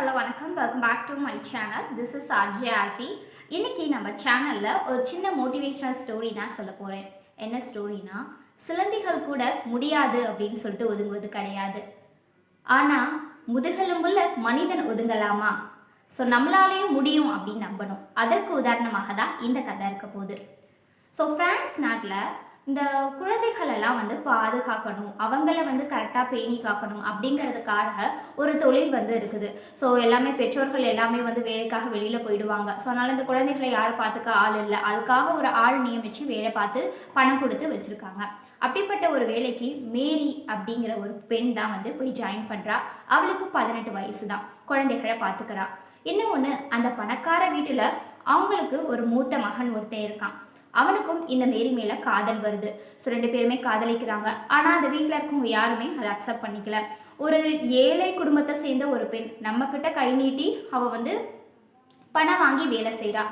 Hello வணக்கம். Welcome back to my channel this is RJ Aarthi இன்றைக்கி நம்ம சேனலில் ஒரு சின்ன மோட்டிவேஷனல் ஸ்டோரி தான் சொல்ல போகிறேன் என்ன ஸ்டோரினா சிலந்திகள் கூட முடியாது அப்படின்னு சொல்லிட்டு ஒதுங்குவது கிடையாது. ஆனால் முதுகெலும்புள்ள மனிதன் ஒதுங்கலாமா? ஸோ நம்மளாலேயும் முடியும் அப்படின்னு நம்பணும். அதற்கு உதாரணமாக தான் இந்த கதை இருக்க போகுது. ஸோ ஃப்ரான்ஸ் நாட்டில் இந்த குழந்தைகளெல்லாம் வந்து பாதுகாக்கணும். அவங்கள வந்து கரெக்டாக பேணி காக்கணும் அப்படிங்கிறதுக்காக ஒரு தொழில் வந்து இருக்குது. ஸோ எல்லாமே பெற்றோர்கள் எல்லாமே வந்து வேலைக்காக வெளியில் போயிடுவாங்க. ஸோ அதனால் இந்த குழந்தைகளை யாரும் பார்த்துக்க ஆள் இல்லை. அதுக்காக ஒரு ஆள் நியமித்து வேலை பார்த்து பணம் கொடுத்து வச்சுருக்காங்க. அப்படிப்பட்ட ஒரு வேலைக்கு மேரி அப்படிங்கிற ஒரு பெண் தான் வந்து போய் ஜாயின் பண்ணுறா அவளுக்கு பதினெட்டு வயசு தான். குழந்தைகளை பார்த்துக்கிறா. இன்னும் ஒன்று அந்த பணக்கார வீட்டில் அவங்களுக்கு ஒரு மூத்த மகன் ஒருத்தன் இருக்கான். அவனுக்கும் இந்த மேரி மேலே காதல் வருது. ஸோ ரெண்டு பேருமே காதலிக்கிறாங்க. ஆனால் அந்த வீட்டில் இருக்கவங்க யாருமே அதை அக்செப்ட் பண்ணிக்கல. ஒரு ஏழை குடும்பத்தை சேர்ந்த ஒரு பெண் நம்மக்கிட்ட கை நீட்டி அவள் வந்து பணம் வாங்கி வேலை செய்கிறா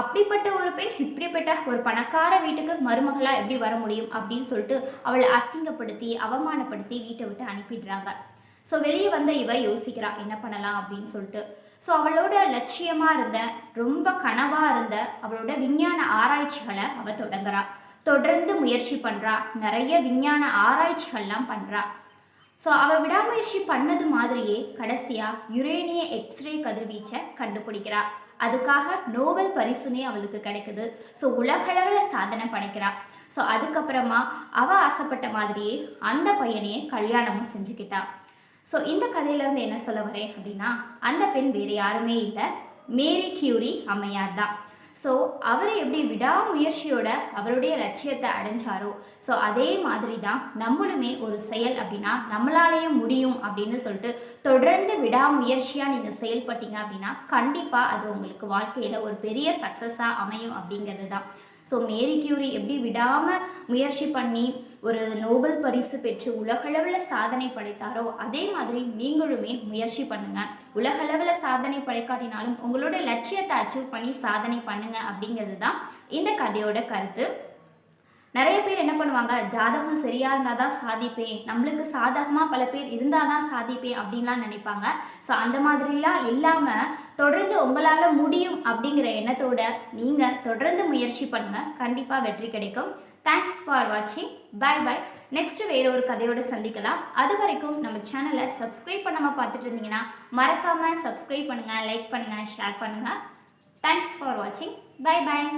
அப்படிப்பட்ட ஒரு பெண் இப்படிப்பட்ட ஒரு பணக்கார வீட்டுக்கு மருமகளாக எப்படி வர முடியும் அப்படின்னு சொல்லிட்டு அவளை அசிங்கப்படுத்தி அவமானப்படுத்தி வீட்டை விட்டு அனுப்பிடுறாங்க. ஸோ வெளியே வந்த இவ யோசிக்கிறா என்ன பண்ணலாம்? அப்படின்னு சொல்லிட்டு. ஸோ அவளோட லட்சியமாக இருந்த ரொம்ப கனவாக இருந்த அவளோட விஞ்ஞான ஆராய்ச்சிகளை அவள் தொடங்குறா. தொடர்ந்து முயற்சி பண்ணுறா நிறைய விஞ்ஞான ஆராய்ச்சிகள்லாம் பண்ணுறா ஸோ அவள் விடாமுயற்சி பண்ணது மாதிரியே கடைசியாக யுரேனிய எக்ஸ்ரே கதிர்வீச்சை கண்டுபிடிக்கிறா. அதுக்காக நோபல் பரிசுனே அவளுக்கு கிடைக்குது. ஸோ உலகளவில் சாதனை படைக்கிறா. ஸோ அதுக்கப்புறமா அவள் ஆசைப்பட்ட மாதிரியே அந்த பையனையே கல்யாணமும் செஞ்சுக்கிட்டா. ஸோ இந்த கதையிலேருந்து என்ன சொல்ல வரேன் அப்படின்னா அந்த பெண் வேறு யாருமே இல்லை. மேரி கியூரி அம்மையார் தான். ஸோ அவர் எப்படி விடாமுயற்சியோட அவருடைய லட்சியத்தை அடைஞ்சாரோ ஸோ அதே மாதிரி தான் நம்மளுமே ஒரு செயல் அப்படின்னா நம்மளாலேயும் முடியும் அப்படின்னு சொல்லிட்டு தொடர்ந்து விடாமுயற்சியாக நீங்கள் செயல்பட்டீங்க அப்படின்னா கண்டிப்பாக அது உங்களுக்கு வாழ்க்கையில் ஒரு பெரிய சக்ஸஸாக அமையும் அப்படிங்கிறது தான். ஸோ மேரி கியூரி எப்படி விடாமல் முயற்சி பண்ணி ஒரு நோபல் பரிசு பெற்று உலகளவில் சாதனை படைத்தாரோ அதே மாதிரி நீங்களுமே முயற்சி பண்ணுங்க. உலகளவில் சாதனை படைக்காட்டினாலும் உங்களோட லட்சியத்தை அச்சீவ் பண்ணி சாதனை பண்ணுங்க அப்படிங்கிறது தான் இந்த கதையோட கருத்து. நிறைய பேர் என்ன பண்ணுவாங்க? ஜாதகம் சரியாக இருந்தால் தான் சாதிப்பேன். நம்மளுக்கு சாதகமாக பல பேர் இருந்தால் தான் சாதிப்பேன் அப்படின்லாம் நினைப்பாங்க. ஸோ அந்த மாதிரிலாம் இல்லாமல் தொடர்ந்து உங்களால் முடியும் அப்படிங்கிற எண்ணத்தோட நீங்கள் தொடர்ந்து முயற்சி பண்ணுங்கள் கண்டிப்பாக வெற்றி கிடைக்கும். தேங்க்ஸ் ஃபார் வாட்சிங் பாய் பாய் நெக்ஸ்ட் வேற ஒரு கதையோடு சந்திக்கலாம். அது வரைக்கும் நம்ம சேனலை சப்ஸ்கிரைப் பண்ணாமல் பார்த்துட்டு இருந்தீங்கன்னா மறக்காமல் சப்ஸ்கிரைப் பண்ணுங்கள் லைக் பண்ணுங்கள் ஷேர் பண்ணுங்கள் தேங்க்ஸ் ஃபார் வாட்சிங் பாய் பாய்